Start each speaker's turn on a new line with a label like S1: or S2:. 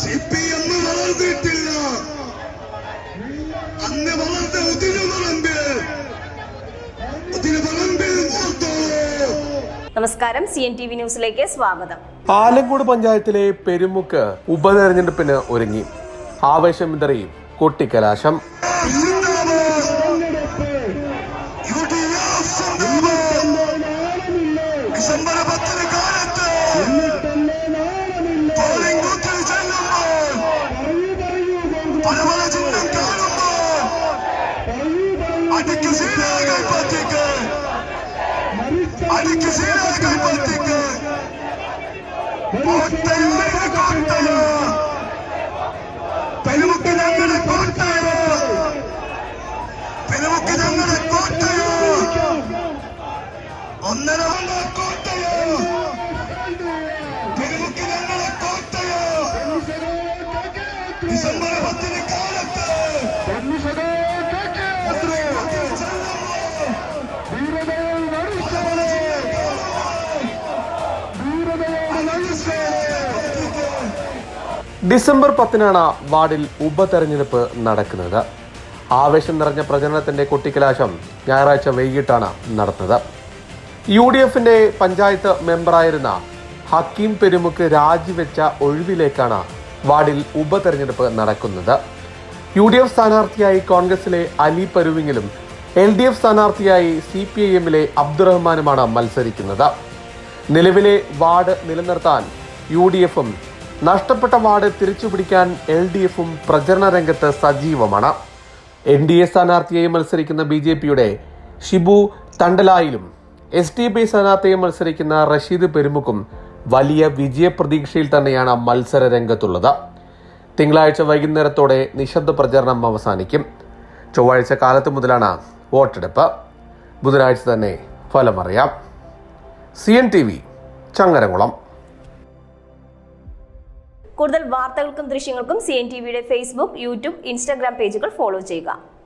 S1: C P M വളർന്നിട്ടില്ല. അന്ന് വളർന്ന ഉതിരുവളമ്പിൽ ഉതിരുവളമ്പിൽ ഓർത്തോ നമസ്കാരം സി എൻ ടി വി ന്യൂസിലേക്ക് സ്വാഗതം.
S2: ആലങ്കോട് പഞ്ചായത്തിലെ പെരുമുക്ക് ഉപതെരഞ്ഞെടുപ്പിന് ഒരുങ്ങി. ആവേശം വിതറി കൊട്ടിക്കലാശം.
S3: ഡിസംബർ പത്തിന് കാലത്ത് അടിക്ക് സീനായ കൈപ്പത്തിക്ക് അടിക്ക് സീനായ കൈപ്പത്തിക്ക് കോട്ടയോ ഇത് കോട്ടയോ പെരുമുക്ക് ഞങ്ങളുടെ കോട്ടയോ പെരുമുക്ക് ഞങ്ങളുടെ കോട്ടയോ ഒന്നര വന്ന കോട്ടയോ പെരുമുക്ക് ഞങ്ങളുടെ കോട്ടയോ ഡിസംബർ പത്തിന് കാലത്ത്
S2: ഡിസംബർ പത്തിനാണ് വാർഡിൽ ഉപതെരഞ്ഞെടുപ്പ് നടക്കുന്നത്. ആവേശം നിറഞ്ഞ പ്രചരണത്തിന്റെ കൊട്ടിക്കലാശം ഞായറാഴ്ച വൈകിട്ടാണ് നടന്നത്. യു ഡി എഫിന്റെ പഞ്ചായത്ത് മെമ്പറായിരുന്ന ഹക്കീം പെരുമുക്ക് രാജിവെച്ച ഒഴിവിലേക്കാണ് വാർഡിൽ ഉപതെരഞ്ഞെടുപ്പ് നടക്കുന്നത്. യു ഡി എഫ് സ്ഥാനാർത്ഥിയായി കോൺഗ്രസിലെ അലി പരുവിങ്ങിലും എൽ ഡി എഫ് സ്ഥാനാർത്ഥിയായി സി പി ഐ എമ്മിലെ അബ്ദുറഹ്മാനുമാണ് മത്സരിക്കുന്നത്. നിലവിലെ വാർഡ് നിലനിർത്താൻ യു ഡി എഫും നഷ്ടപ്പെട്ട വാർഡ് തിരിച്ചുപിടിക്കാൻ എൽ ഡി എഫും പ്രചരണ രംഗത്ത് സജീവമാണ്. എൻ ഡി എ സ്ഥാനാർത്ഥിയായി മത്സരിക്കുന്ന ബി ജെ പിയുടെ ഷിബു തണ്ടലായിലും എസ് ടി പി സ്ഥാനാർത്ഥിയെ മത്സരിക്കുന്ന റഷീദ് പെരുമുക്കും വലിയ വിജയപ്രതീക്ഷയിൽ തന്നെയാണ് മത്സര രംഗത്തുള്ളത്. തിങ്കളാഴ്ച വൈകുന്നേരത്തോടെ നിശബ്ദ പ്രചരണം അവസാനിക്കും. ചൊവ്വാഴ്ച കാലത്ത് മുതലാണ് വോട്ടെടുപ്പ്. ബുധനാഴ്ച തന്നെ ഫലമറിയാം. C N T V Changaramkulam.
S1: കൂടുതൽ വാർത്തകൾക്കും ദൃശ്യങ്ങൾക്കും സി എൻ ടി വിയുടെ ഫേസ്ബുക്ക് യൂട്യൂബ് ഇൻസ്റ്റാഗ്രാം പേജുകൾ ഫോളോ ചെയ്യുക.